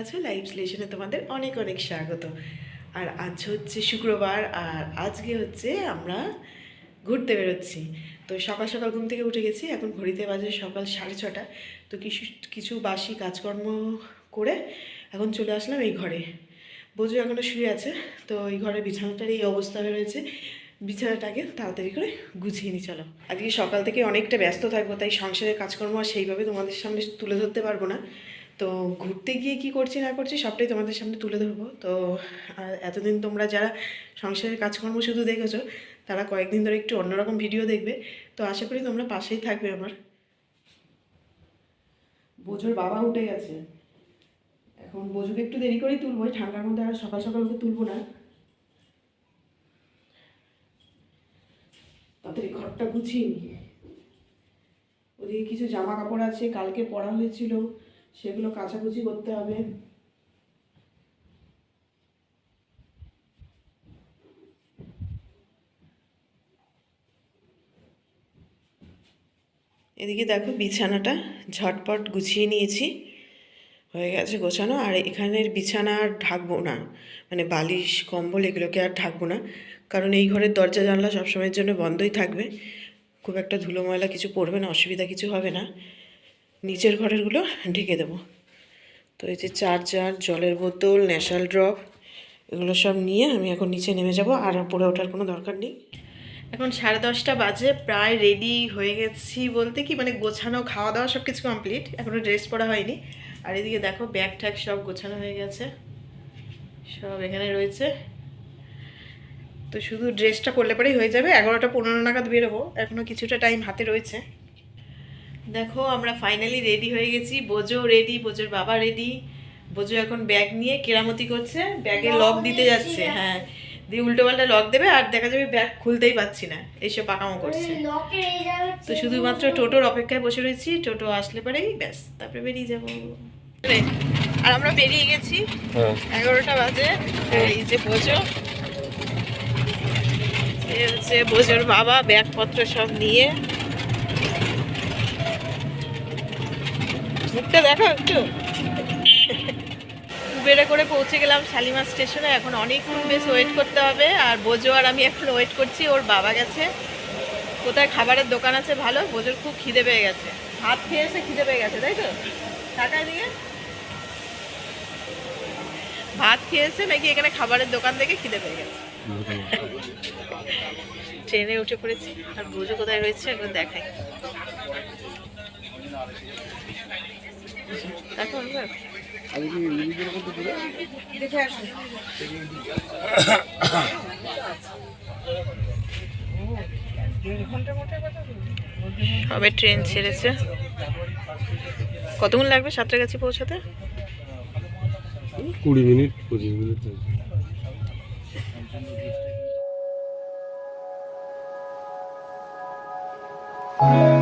আছো। লাইভ স্লেশনে তোমাদের অনেক অনেক স্বাগত। আর আজ হচ্ছে শুক্রবার, আর আজকে হচ্ছে আমরা ঘুরতে বেরোচ্ছি। তো সকাল সকাল ঘুম থেকে উঠে গেছি, এখন ঘড়িতে বাজে সকাল সাড়ে ছটা। তো কিছু কিছু বাসি কাজকর্ম করে এখন চলে আসলাম এই ঘরে। বোঝো এখনও শুয়ে আছে, তো এই ঘরে বিছানাটার এই অবস্থা রয়েছে। বিছানাটাকে তাড়াতাড়ি করে গুছিয়ে নিই চলো। আজকে সকাল থেকে অনেকটা ব্যস্ত থাকব, তাই সংসারের কাজকর্ম আর সেইভাবে তোমাদের সামনে তুলে ধরতে পারব না। তো ঘুরতে গিয়ে কি করছি না করছি সবটাই তোমাদের সামনে তুলে ধরবো। তো এতদিন তোমরা যারা সংসারের কাজকর্ম শুধু দেখেছ, তারা কয়েকদিন ধরে একটু অন্যরকম ভিডিও দেখবে। তো আশা করি তোমরা পাশেই থাকবে আমার। বোঝোর বাবা উঠে গেছে। এখন বোঝোকে একটু দেরি করেই তুলবো ঠান্ডার মধ্যে আর সকাল সকাল ওকে তুলবো না। তাড়াতাড়ি ঘরটা গুছিয়ে নি ওদিকে কিছু জামা কাপড় আছে, কালকে পরা হয়েছিল। সেগুলো কাছাকুচি করতে হবে। এদিকে দেখো বিছানাটা ঝটপট গুছিয়ে নিয়েছি। হয়ে গেছে গোছানো। আর এখানের বিছানা আর ঢাকবো না। মানে বালিশ, কম্বল এগুলোকে আর ঢাকবো না। কারণ এই ঘরের দরজা জানলা সবসময়ের জন্য বন্ধই থাকবে। খুব একটা ধুলো ময়লা কিছু পড়বে না, অসুবিধা কিছু হবে না। নিচের ঘরেরগুলো ঢেকে দেবো। তো এই যে চার্জার, জলের বোতল ন্যাশাল ড্রপ, এগুলো সব নিয়ে আমি এখন নিচে নেমে যাব। আর পড়ে ওঠার কোনো দরকার নেই। এখন সাড়ে দশটা বাজে, প্রায় রেডি হয়ে গেছি বলতে কি মানে গোছানো খাওয়া দাওয়া সব কিছু কমপ্লিট এখনও ড্রেস পরা হয়নি। আর এদিকে দেখো ব্যাগ ট্যাগ সব গোছানো হয়ে গেছে। সব এখানে রয়েছে। তো শুধু ড্রেসটা করলে পরেই হয়ে যাবে। এগারোটা পনেরো নাগাদ বেরোবো। এখনও কিছুটা টাইম হাতে রয়েছে। দেখো আমরা ফাইনালি রেডি হয়ে গেছি। বোজো রেডি বোজোর বাবা রেডি বোজো এখন ব্যাগ নিয়ে কেরামতি করছে। ব্যাগে লক দিতে যাচ্ছে হ্যাঁ। দিয়ে উল্টো পাল্টা লক দেবে আর দেখা যাবে ব্যাগ খুলতেই পাচ্ছি না। এইসব পাকামো করছে। তো শুধুমাত্র টোটোর অপেক্ষায় বসে রয়েছি। টোটো আসলে পরেই ব্যাস তারপরে বেরিয়ে যাব। আর আমরা বেরিয়ে গেছি। হ্যাঁ। এগারোটা বাজে। এই যে বোঝো এই হচ্ছে বোঝোর বাবা ব্যাগপত্র সব নিয়ে। মুখটা দেখো একটু। উবেরে করে পৌঁছে গেলাম শালিমার স্টেশনে। এখন অনেকক্ষণ বেশ ওয়েট করতে হবে। আর বোঝো আর আমি এখন ওয়েট করছি, ওর বাবা গেছে। কোথায় খাবারের দোকান আছে ভালো? বোঝোর খুব খিদে পেয়ে গেছে। ভাত খেয়ে এসে খিদে পেয়ে গেছে, তাই তো? টাকায় দিয়ে? ভাত খেয়েছে নাকি এখানে খাবারের দোকান থেকে খিদে পেয়ে গেছে। ট্রেনে উঠে পড়েছি। আর বুঝো কোথায় রয়েছে? একবার দেখাই। দেখো দেখে আসো সবে ট্রেন ছেড়েছে। কতক্ষণ লাগবে সাঁতরাগাছি পৌঁছাতে? কুড়ি মিনিট পঁচিশ মিনিট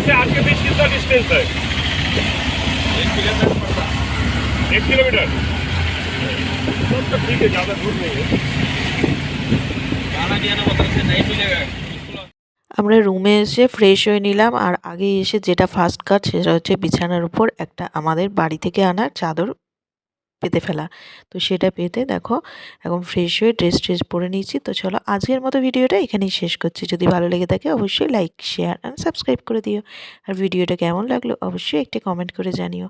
से आपके बीच कितना डिस्टेंस है एक किलोमीटर पड़ता एक किलोमीटर तब तो ठीक है ज़्यादा दूर नहीं है गाना भी आना मतलब से नहीं मिलेगा আমরা রুমে এসে ফ্রেশ হয়ে নিলাম আর আগে এসে যেটা ফার্স্ট কাজ সেটা হচ্ছে বিছানার উপর একটা আমাদের বাড়ি থেকে আনা চাদর পেতে ফেলা। তো সেটা পেতে দেখো, এখন ফ্রেশ হয়ে ড্রেস ট্রেস পরে নিয়েছি। তো চলো আজকের মতো ভিডিওটা এখানেই শেষ করছি। যদি ভালো লেগে থাকে অবশ্যই লাইক শেয়ার অ্যান্ড সাবস্ক্রাইব করে দিও। আর ভিডিওটা কেমন লাগল অবশ্যই একটি কমেন্ট করে জানিও।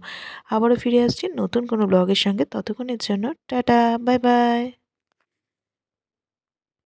আবারও ফিরে আসছি নতুন কোনো ব্লগের সঙ্গে। ততক্ষণের জন্য টাটা বাই বাই